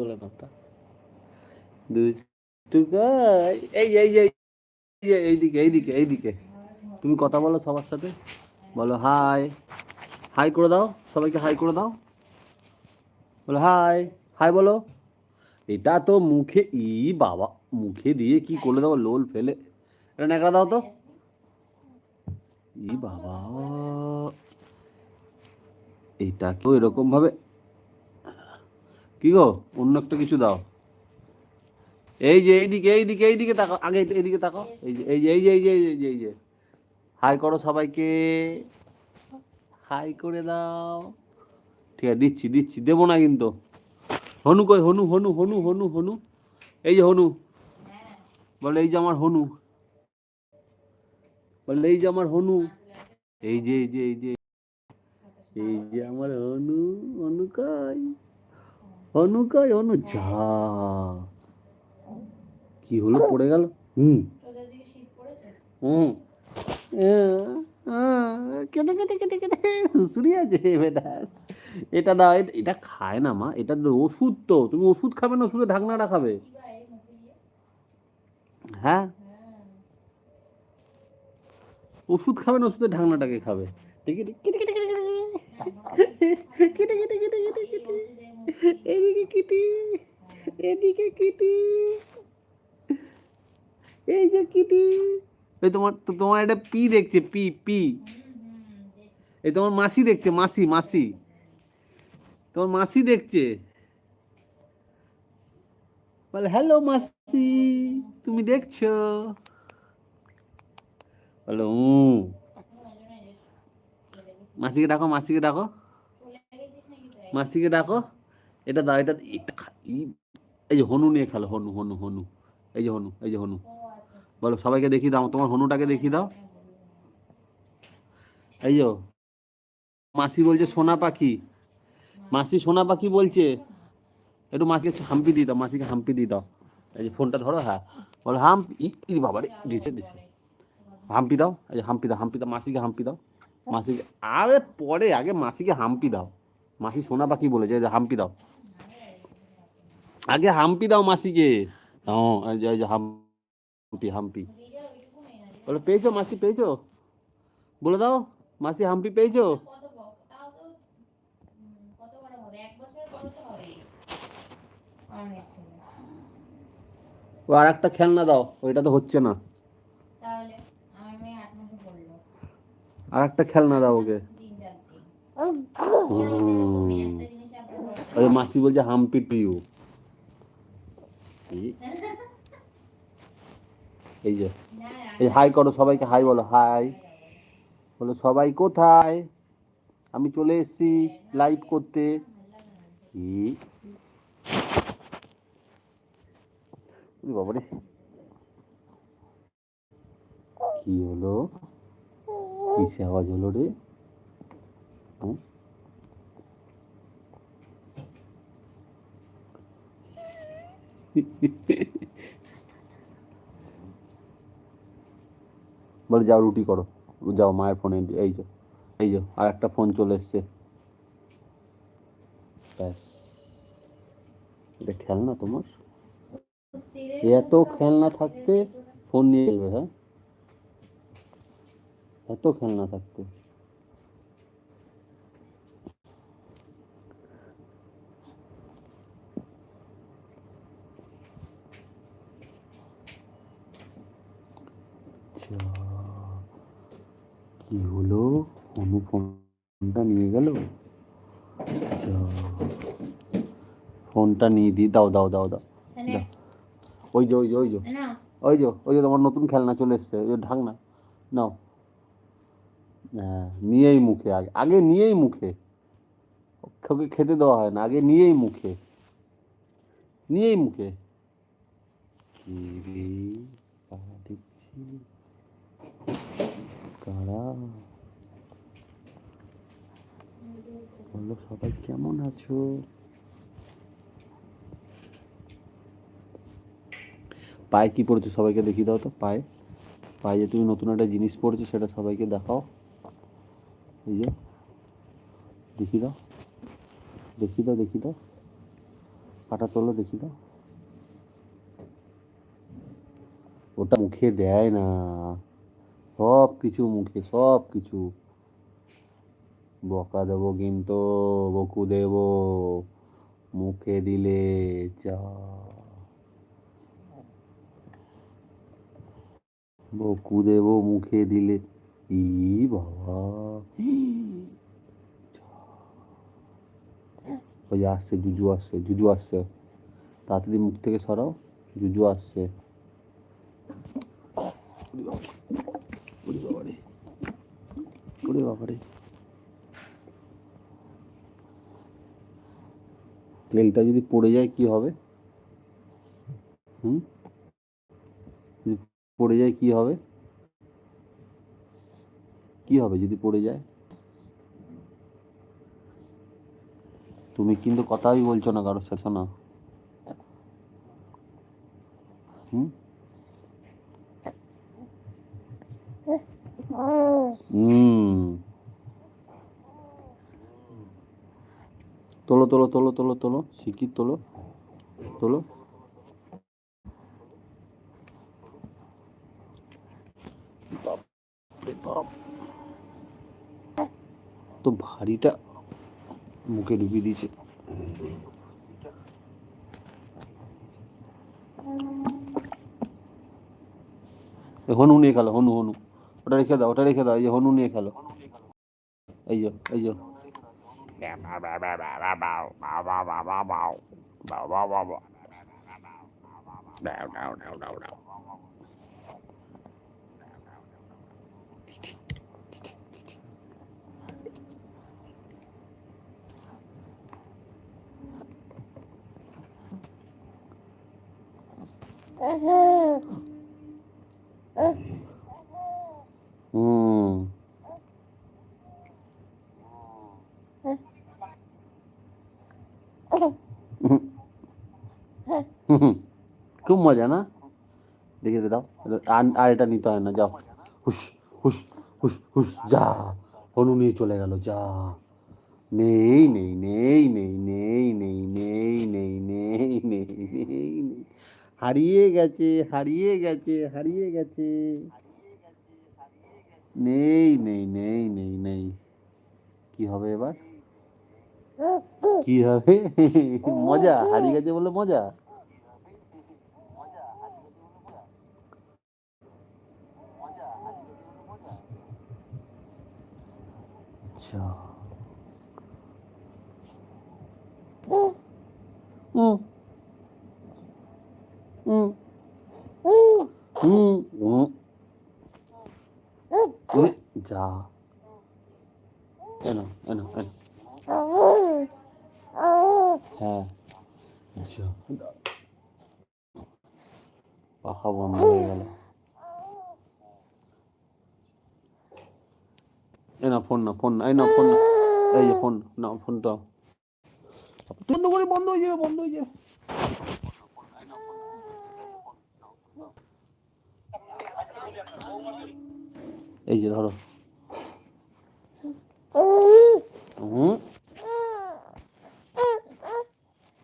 বলে তা। দুষ্টু? এই এই এই এই, এইদিকে এইদিকে এইদিকে তুমি কথা বলো সবার সাথে। বলো হাই হাই করে দাও সবাইকে হাই করে দাও। বলো হাই হাই বলো। এটা তো মুখে ই বাবা মুখে দিয়ে কি করে দাও লোল ফেলে। এটা ন্যাকড়া দাও তো। ই বাবা। এরকম ভাবে কি গো? অন্য একটা কিছু দাও। এই যে এইদিকে এইদিকে এইদিকে তাকাও। আগে এইদিকে তাকাও। এই যে এই যে এই যে এই যে এই যে এই যে। হাই করো সবাইকে। হাই করে দাও। ঠিক আছে, দিচ্ছি দিচ্ছি। দেবো না কিন্তু। হনু কই? হনু হনু হনু হনু হনু। এই যে হনু। বলে এই যে আমার হনু। বলে এই যে আমার হনু। এই যে এই যে এই যে এই যে আমার হনু। হনু কই? হনু কই হনু যা কি হলো পড়ে গেল হুম হুম কেটে কেটে কেটে কেটে শুশুরি আছে বেটা এটা দাও এটা- খায় না মা এটা ওষুধ তো তুমি ওষুধ খাবে না ওষুধের ঢাকনাটা খাবে হ্যাঁ ওষুধ খাবে না ওষুধের ঢাকনাটাকে খাবে কেটে কেটে কেটে কেটে কেটে কেটে কেটে কেটে এদিকে কিটি এদিকে কিটি এই যে কিটি এই তোমার তোমার একটা পি দেখছে, পি পি। এই তোমার মাসি দেখছে, মাসি মাসি। তোমার মাসি দেখছে। বলে, হ্যালো মাসি, তুমি দেখছ? বলো হুম মাসিকে ডাকো মাসিকে ডাকো। মাসিকে ডাকো। এটা দাও এটা এই যে হনু নিয়ে খেলো হনু হনু হনু। এই যে হনু এই যে হনু। বলো সবাইকে দেখিয়ে দাও তোমার হনুটাকে দেখিয়ে দাও। এই যো মাসি বলছে সোনা পাখি। মাসি সোনা পাখি বলছে একটু মাসিকে হাম্পি দিয়ে দাও মাসিকে হাম্পি দিয়ে দাও। এই যে ফোনটা ধরো হ্যাঁ। বলো হাম ই বাবা রে দিয়েছে দিয়েছে হাম্পি দাও এই যে হাম্পি দাও হাম্পি দাও মাসিকে হাম্পি দাও। মাসিকে আরে পরে আগে মাসিকে হাম্পি দাও। মাসি সোনা পাখি বলেছে হাম্পি দাও। আগে হাম্পি দাও মাসিকে। হাম্পি হাম্পি। বলো পেয়েছ মাসি পেয়েছ? বলে দাও মাসি হাম্পি পেয়েছ? ও আর একটা খেলনা দাও ওইটা তো হচ্ছে না। আর একটা খেলনা দাও ওকে। মাসি বলছে হাম্পি টু এই যে এই হাই করো সবাইকে হাই বলো হাই বলো সবাই কোথায়? আমি চলে এসেছি লাইভ করতে। বাবারে। কি হলো? কিসে আওয়াজ হলো রে? হুম? বলে, যাও রুটি করো। যাও, মায়ের ফোনে এই যে এই যে আর একটা ফোন চলে এসছে। ব্যাস। এটা খেলনা তোমার? এত খেলনা থাকতে ফোন নিয়ে গেলবে হ্যাঁ? এত খেলনা থাকতে। কি হলো? অনু ফোনটা নিয়ে গেল? আচ্ছা, ফোনটা নিয়ে দি দাও দাও দাও দাও। ওই যে ওই যে ওই যে। ওই যে ওই যে তোমার নতুন খেলনা চলে এসছে ওই যে ঢাকনা। নাও। হ্যাঁ নিয়েই মুখে আগে আগে নিয়েই মুখে। ওকে খেতে দেওয়া হয় না আগে নিয়েই মুখে। নিয়েই মুখে। কি রে দিচ্ছি কারা? বলো সবাই কেমন আছো? পায়ে কি পড়েছো সবাইকে দেখিয়ে দাও তো, পায়ে। পায়ে তুমি নতুন একটা জিনিস পড়েছো সেটা সবাইকে দেখাও। এই যে, দেখিয়ে দাও। দেখিয়ে দাও দেখিয়ে দাও। পাটা তোলো দেখি তো ওটা মুখে দেয় না। সব কিছু মুখে সব কিছু বকা দেবো কিন্তু, বকু দেব। মুখে দিলে যা। বকু দেব মুখে দিলে ই বাবা। ওই আসছে, জুজু আসছে জুজু আসছে। তাড়াতাড়ি মুখ থেকে সরাও, জুজু আসছে। ওরে বাবারে প্লেনটা যদি পড়ে যায় কি হবে? হুম? পড়ে যায় কি হবে? কি হবে যদি পড়ে যায়? তুমি কিন্তু কথাই বলছো না কারোর সাথে না হুম? তোলো তোলো তোলো তোলো শিকির তোলো তোলো। তো ভারীটা মুখে ঢুকিয়ে দিয়েছে। হনু নিয়ে খেলো, হনু হনু। ওটা রেখে দাও, ওটা রেখে দাও, এই যে হনু নিয়ে খেলো। এই যে এই যে। đẹp bảo bảo bảo bảo bảo bảo bảo bảo bảo bảo bảo bảo bảo bảo đào đào đào đào đào Mm-hmm. খুব মজা না দেখে দাও আর এটা নিতে হয় না যাও হুস হুস হুস হুস যা হনু নিয়ে চলে গেল যা নেই নেই নেই নেই নেই নেই নেই নেই নেই নেই নেই নেই হারিয়ে গেছে হারিয়ে গেছে হারিয়ে গেছে নেই নেই নেই নেই নেই কি হবে এবার কি হবে মজা হারিয়ে গেছে বলে মজা 그렇죠. 응. 응. 응. 응. 응. 응. 응. 자. 에너, 에너, 에너. 해. 그렇죠. 아까 보면 이거. ফোন না ফোন এই না ফোন এই যে ফোন না ফোনটা বন্ধ করে বন্ধ হয়ে যাবে বন্ধ হয়ে যাবে। এই যে ধরো।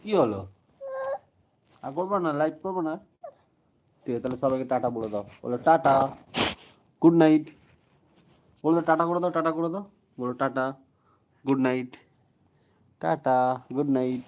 কি হলো? আর করব না লাইভ করব না? ঠিক আছে তাহলে সবাইকে টাটা বলে দাও। বলো টাটা গুড নাইট বলো টাটা করে দাও টাটা করে দাও। বলো tata good night tata good night